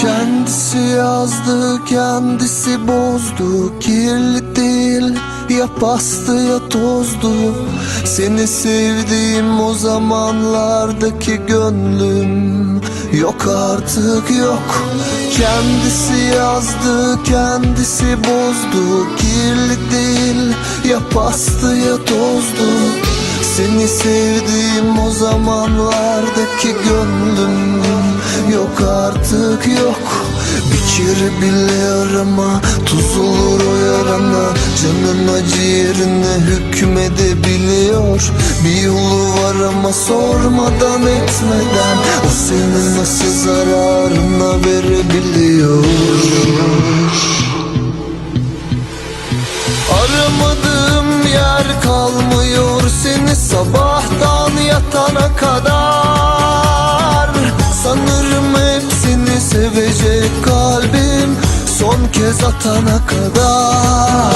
Kendisi yazdı, kendisi bozdu. Kirli değil, ya pastı ya tozdu. Seni sevdiğim o zamanlardaki gönlüm. Yok artık yok. Kendisi yazdı, kendisi bozdu. Kirli değil, ya pastı ya tozdu. Seni sevdiğim o zamanlardaki gönlüm Yok artık yok. Bir bile arama Tuz olur o yarana. Canın acı yerine hükmedebiliyor. Bir yolu var ama sormadan etmeden O senin nasıl zararına verebiliyor? Aramadığım yer kalmıyor seni sabahtan yatana kadar kez atana kadar.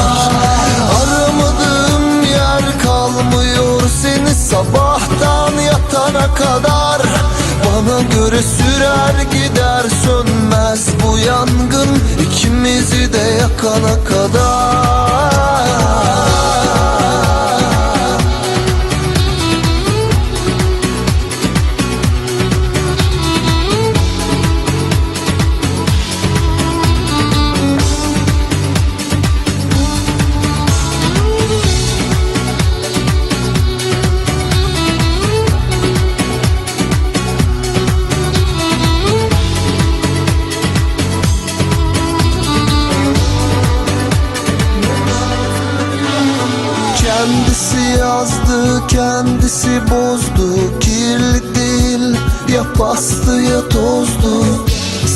Aramadığım yer kalmıyor seni sabahtan yatana kadar. Bana göre sürer gider sönmez bu yangın ikimizi de yakana kadar yazdı, kendisi bozdu. Kirli değil, ya pastı ya tozdu.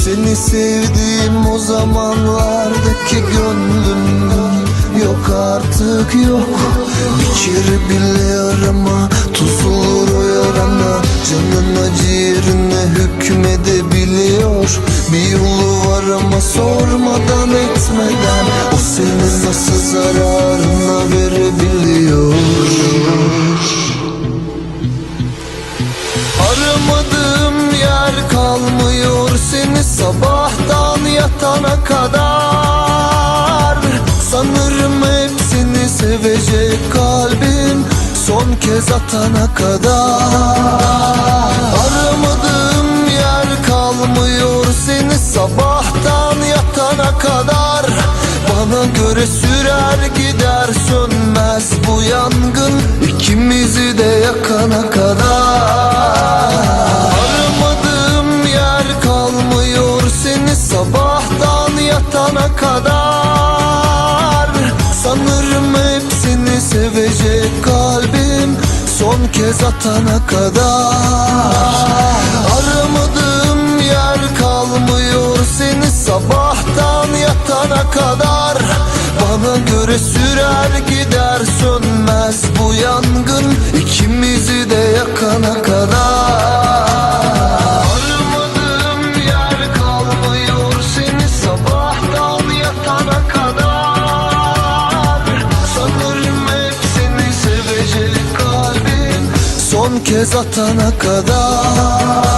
Seni sevdiğim o zamanlardaki gönlüm Yok artık yok. Bir bile arama Tuz olur o yarana. Canın acı yerine hükmedebiliyor. Bir yolu var ama sormadan etmeden. O senin nasıl zararına sabahtan yatana kadar Sanırım hepsini sevecek kalbim son kez atana kadar. Aramadığım yer kalmıyor seni sabahtan yatana kadar. Bana göre sürer gider sönmez bu yangın. İkimizi de yakana kadar yatana kadar. Sanırım hepsini sevecek kalbim son kez atana kadar. Aramadığım yer kalmıyor seni sabahtan yatana kadar. Bana göre sürer gider sönmez bu yangın. İkimizi kez atana kadar